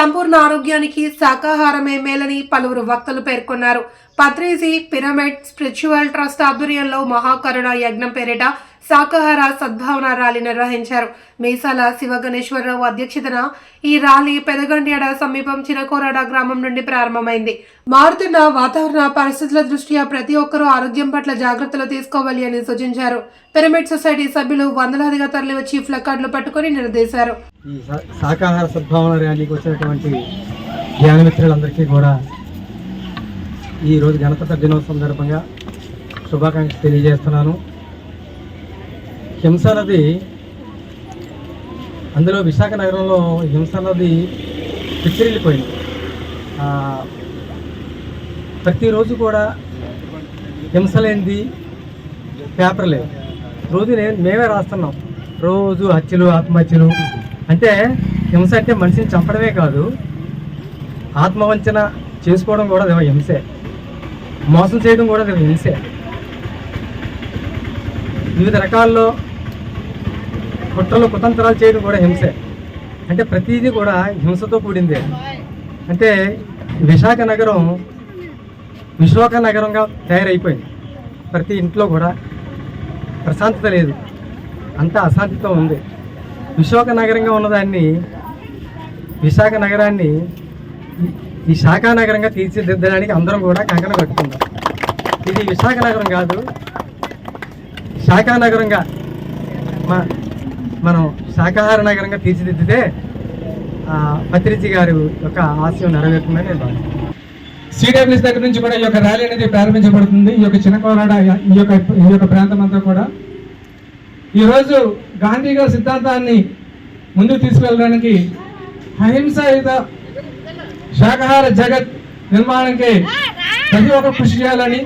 సంపూర్ణ ఆరోగ్యానికి శాకాహారమే మేలని పలువురు వక్తలు పేర్కొన్నారు. పత్రేసి పిరమిడ్ స్పిరిచువల్ ట్రస్ట్ ఆధ్వర్యంలో మహాకరుణ యజ్ఞం పేరిట శాకాహార సద్భావన ర్యాలీ నిర్వహించారు. మీసాల శివగణేశ్వరరావు అధ్యక్షతన ఈ ర్యాలీ పెదగండియాడ సమీపం చినకోరాడ గ్రామం నుండి ప్రారంభమైంది. మారుతున్న వాతావరణ పరిస్థితుల దృష్ట్యా ప్రతి ఒక్కరూ ఆరోగ్యం పట్ల జాగ్రత్తలు తీసుకోవాలి అని సూచించారు. పిరమిడ్ సొసైటీ సభ్యులు వందలాదిగా తరలివచ్చి ఫ్లకార్డులు పట్టుకుని నిలదీశారు. శాకాహార సద్భావన ర్యాలీకి వచ్చినటువంటి జ్ఞానమిత్రులందరికీ కూడా ఈరోజు గణతంత్ర దినోత్సవం సందర్భంగా శుభాకాంక్షలు తెలియజేస్తున్నాను. హింస నది అందులో విశాఖ నగరంలో హింస నది పిచ్చిరిల్లిపోయింది ప్రతిరోజు కూడా హింస లేనిది పేపర్ లేదు. రోజు నేను మేమే రాస్తున్నాం. రోజు హత్యలు ఆత్మహత్యలు. అంటే హింస అంటే మనిషిని చంపడమే కాదు ఆత్మవంచన చేసుకోవడం కూడా అది హింసే. మోసం చేయడం కూడా అది హింసే. వివిధ రకాల్లో కుట్రలు కుతంత్రాలు చేయడం కూడా హింసే. అంటే ప్రతిదీ కూడా హింసతో కూడిందే. అంటే విశాఖ నగరం విశాఖ నగరంగా తయారైపోయింది. ప్రతి ఇంట్లో కూడా ప్రశాంతత లేదు. అంత అశాంతితో ఉంది. విశాఖ నగరంగా ఉన్నదాన్ని విశాఖ నగరాన్ని ఈ- శాఖా శాఖ నగరంగా తీర్చిదిద్దడానికి అందరం కూడా కంకణం కట్టుకుందాం ఇది విశాఖ నగరం కాదు శాఖా నగరంగా మా మనం శాకాహార నగరంగా తీర్చిదిద్దితే పత్రిజి గారు యొక్క ఆశయం నెరవేరుతుందని నేను భావిస్తున్నాను. దగ్గర నుంచి కూడా ఈ యొక్క ర్యాలీ అనేది ప్రారంభించబడుతుంది. ఈ యొక్క చిన్నకోరాడ ఈ యొక్క ఈ యొక్క ప్రాంతం అంతా కూడా. ఈరోజు గాంధీ గారి సిద్ధాంతాన్ని ముందుకు తీసుకెళ్ళడానికి అహింసాయుత శాకాహార జగత్ నిర్మాణానికి ప్రతి ఒక్క కృషి చేయాలని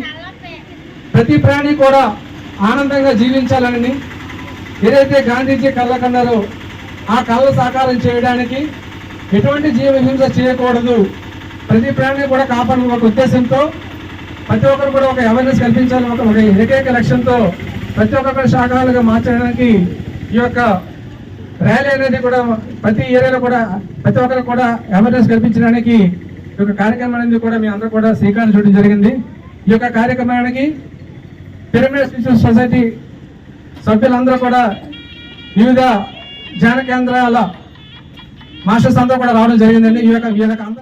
ప్రతి ప్రాణి కూడా ఆనందంగా జీవించాలని ఏదైతే గాంధీజీ కళ్ళ కన్నారో ఆ కళ్ళ సాకారం చేయడానికి ఎటువంటి జీవహింస చేయకూడదు. ప్రతి ప్రాణిని కూడా కాపాడాలని ఒక ఉద్దేశంతో ప్రతి ఒక్కరు కూడా ఒక అవేర్నెస్ కల్పించాలని ఒక ఒక ఏకైక లక్ష్యంతో ప్రతి ఒక్కరు శాఖలుగా మార్చడానికి ఈ యొక్క ర్యాలీ అనేది కూడా ప్రతి ఏరియాలో కూడా ప్రతి ఒక్కరు కూడా అవేర్నెస్ కల్పించడానికి ఈ యొక్క కార్యక్రమం అనేది కూడా మీ అందరూ కూడా శ్రీకారం చూడడం జరిగింది. ఈ యొక్క కార్యక్రమానికి పిరమిడ్ స్పిరిచువల్ సొసైటీ సభ్యులందరూ కూడా వివిధ ధ్యాన కేంద్రాల మాస్టర్స్ అందరూ కూడా రావడం జరిగిందండి. ఈ యొక్క ఈ యొక్క